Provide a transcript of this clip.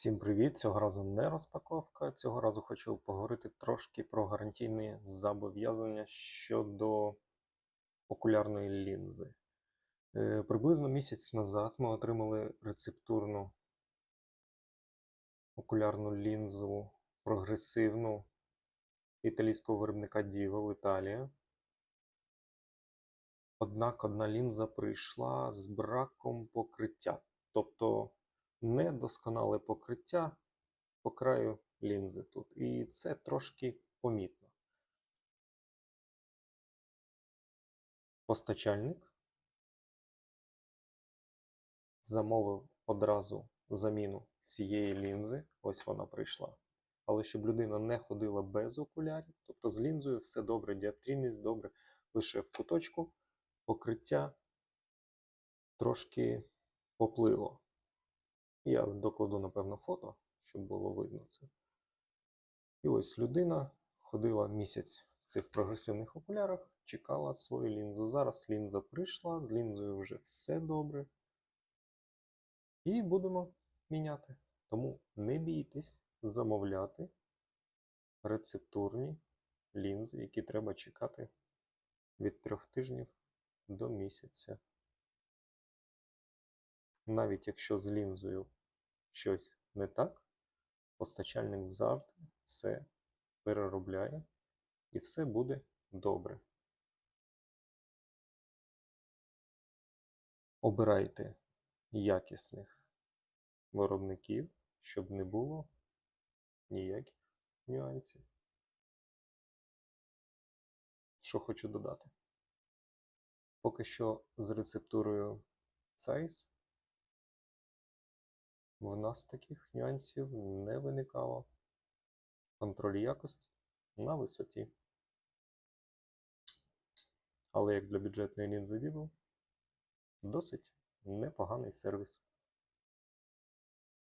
Всім привіт! Цього разу не розпаковка. Цього разу хочу поговорити трошки про гарантійні зобов'язання щодо окулярної лінзи. Е, Приблизно місяць назад ми отримали рецептурну окулярну лінзу прогресивну італійського виробника Дівел Італія. Однак одна лінза прийшла з браком покриття. Тобто недосконале покриття по краю лінзи тут. І це трошки помітно. Постачальник замовив одразу заміну цієї лінзи. Ось вона прийшла. Але щоб людина не ходила без окулярів, тобто з лінзою все добре, діаптрійність добре, лише в куточку покриття трошки поплило. Я докладу, напевно, фото, щоб було видно це. І ось людина ходила місяць в цих прогресивних окулярах, чекала свою лінзу. Зараз лінза прийшла, з лінзою вже все добре. І будемо міняти. Тому не бійтесь замовляти рецептурні лінзи, які треба чекати від трьох тижнів до місяця. Навіть якщо з лінзою щось не так, постачальник завжди все переробляє і все буде добре. Обирайте якісних виробників, щоб не було ніяких нюансів. Що хочу додати? Поки що з рецептурою Zeiss в нас таких нюансів не виникало. Контроль якості на висоті. Але як для бюджетної лінзи Дібл, досить непоганий сервіс.